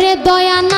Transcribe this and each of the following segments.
ওরে দয়া না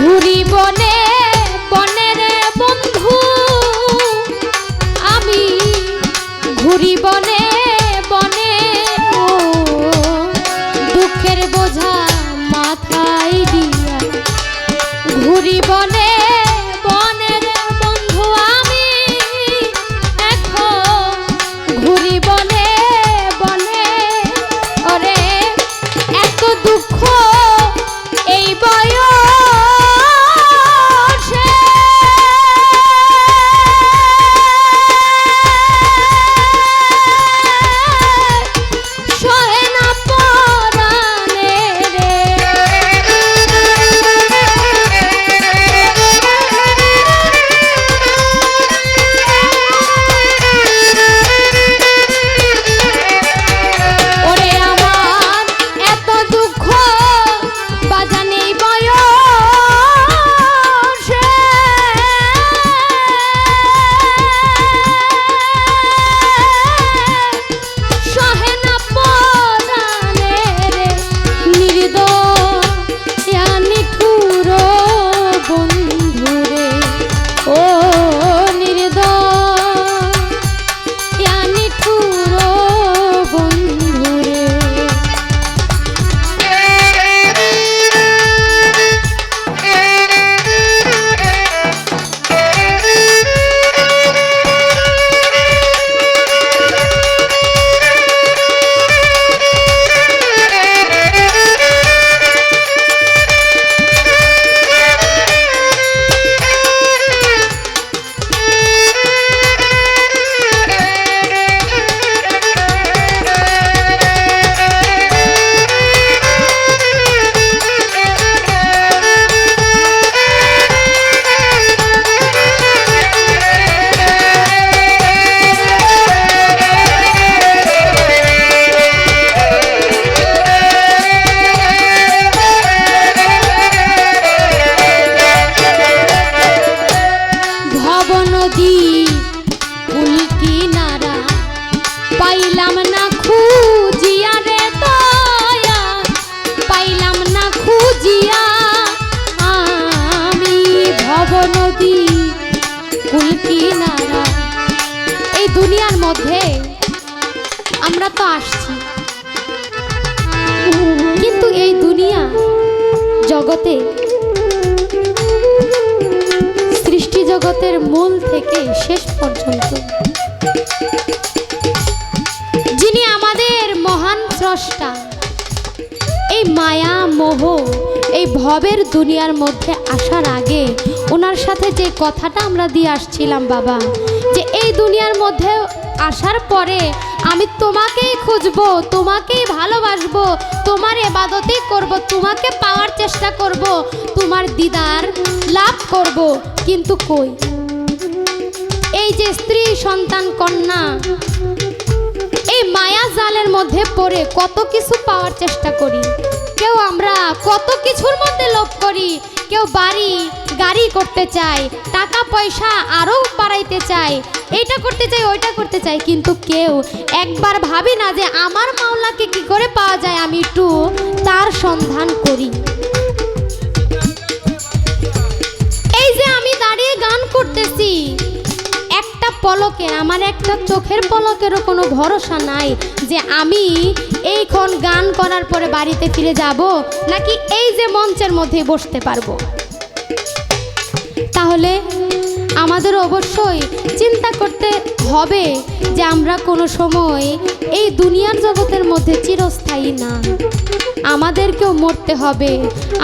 ঘুরি বনে বনের বন্ধু আমি ঘুরি বনে মধ্যে আমরা তো আসছি। কিন্তু এই দুনিয়া জগতে, সৃষ্টি জগতের মূল থেকে শেষ পর্যন্ত, যিনি আমাদের মহান স্রষ্টা, এই মায়া মোহ এই ভবের দুনিয়ার মধ্যে আসার আগে ওনার সাথে যে কথাটা আমরা দিয়ে আসছিলাম, বাবা, যে এই দুনিয়ার মধ্যে আসার পরে আমি তোমাকেই খুঁজবো, তোমাকেই ভালোবাসবো, তোমার এবাদতেই করব, তোমাকে পাওয়ার চেষ্টা করব, তোমার দিদার লাভ করব। কিন্তু কই? এই যে স্ত্রী, সন্তান, কন্যা, এই মায়া জালের মধ্যে পড়ে কত কিছু পাওয়ার চেষ্টা করি। কেউ আমরা কত কিছুর মধ্যে লোভ করি, কেউ বাড়ি, গাড়ি করতে চাই টাকা পয়সা আরও বাড়াইতে চাই এটা করতে চাই ওইটা করতে চাই কিন্তু কেউ একবার ভাবি না যে আমার মাওলাকে কি করে পাওয়া যায়, আমি একটু তার সন্ধান করি। এই যে আমি দাঁড়িয়ে গান করতেছি, একটা পলকের আমার একটা চোখের পলকেরও কোনো ভরসা নাই যে আমি এইখন গান করার পরে বাড়িতে ফিরে যাব, নাকি এই যে মঞ্চের মধ্যে বসতে পারব? তাহলে আমাদের অবশ্যই চিন্তা করতে হবে যে আমরা কোনো সময় এই দুনিয়ার জগতের মধ্যে চিরস্থায়ী না। আমাদেরকেও মরতে হবে।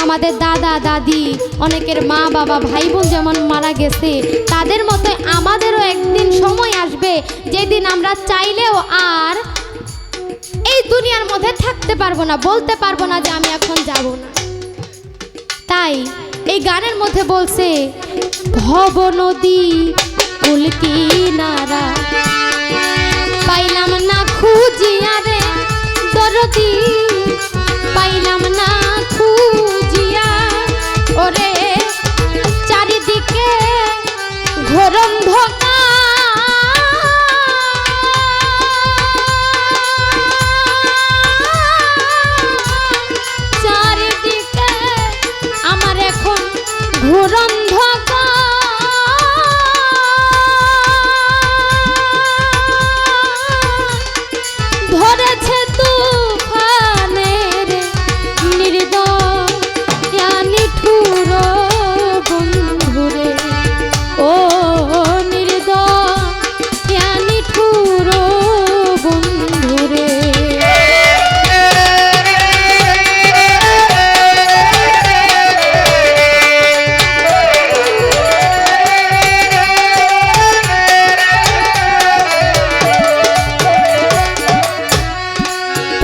আমাদের দাদা, দাদি, অনেকের মা, বাবা ভাই বোন যেমন মারা গেছে, তাদের মতো আমাদেরও একদিন সময় আসবে, যেদিন আমরা চাইলেও আর দুনিয়ার মধ্যে থাকতে পারব না, বলতে পারব না যে আমি এখন যাব না। তাই এই গানের মধ্যে বলছে, ভব নদী, উল্কি নারা। পাইলাম না খুঁজিয়া রে দরদি, পাইলাম না খুঁজিয়া। ওরে চারিদিকে ঘোর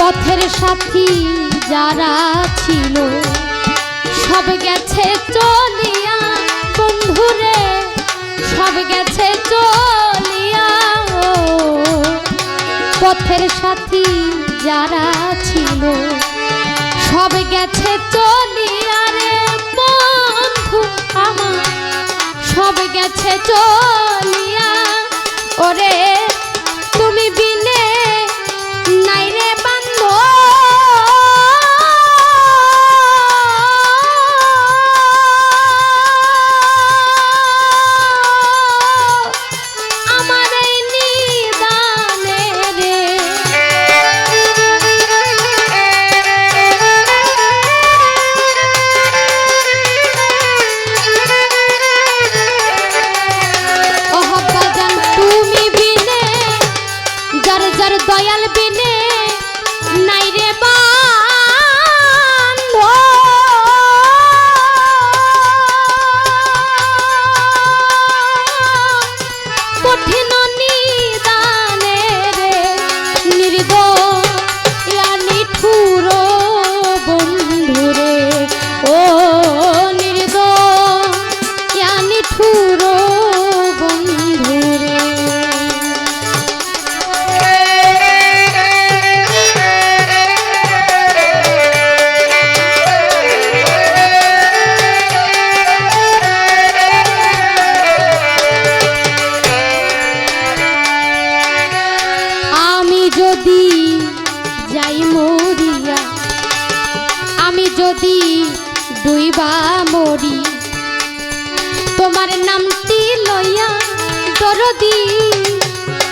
পথের সাথী যারা ছিল, সব গেছে চলিয়া। বন্ধুরে, সব গেছে চলিয়া। পথের সাথী যারা ছিল, সব গেছে চলিয়া রে বন্ধু আমার। সব গেছে চলিয়া। যদি যাই মরিয়া, আমি যদি দুইবা মরি। তোমার নামটি লইয়া দরদি,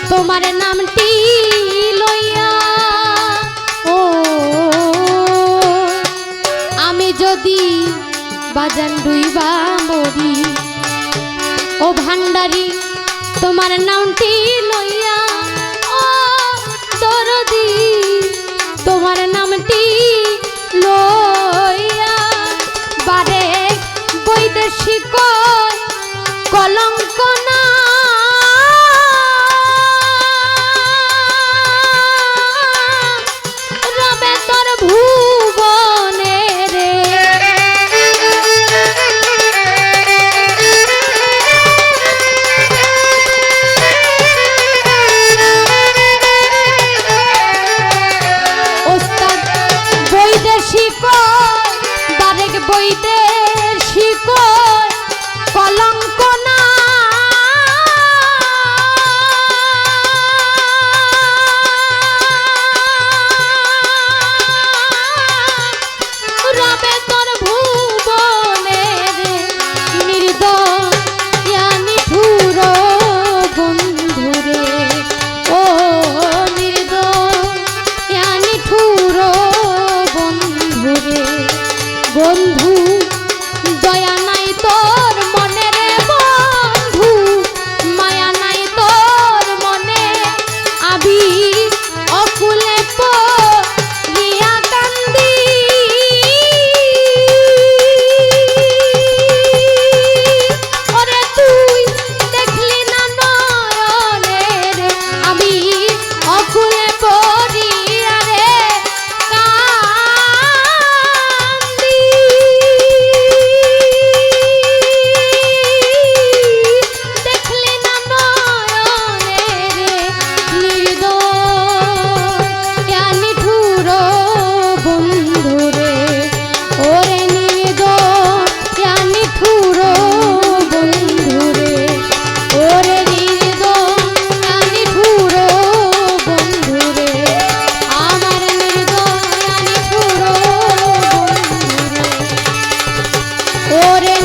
তোমার নামটি লইয়া, ও, আমি যদি বাজান ডুইবা মরি। ও ভান্ডারি, তোমার নামটি লইয়া তোমার নামটি কলঙ্ক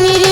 ನೀರಿ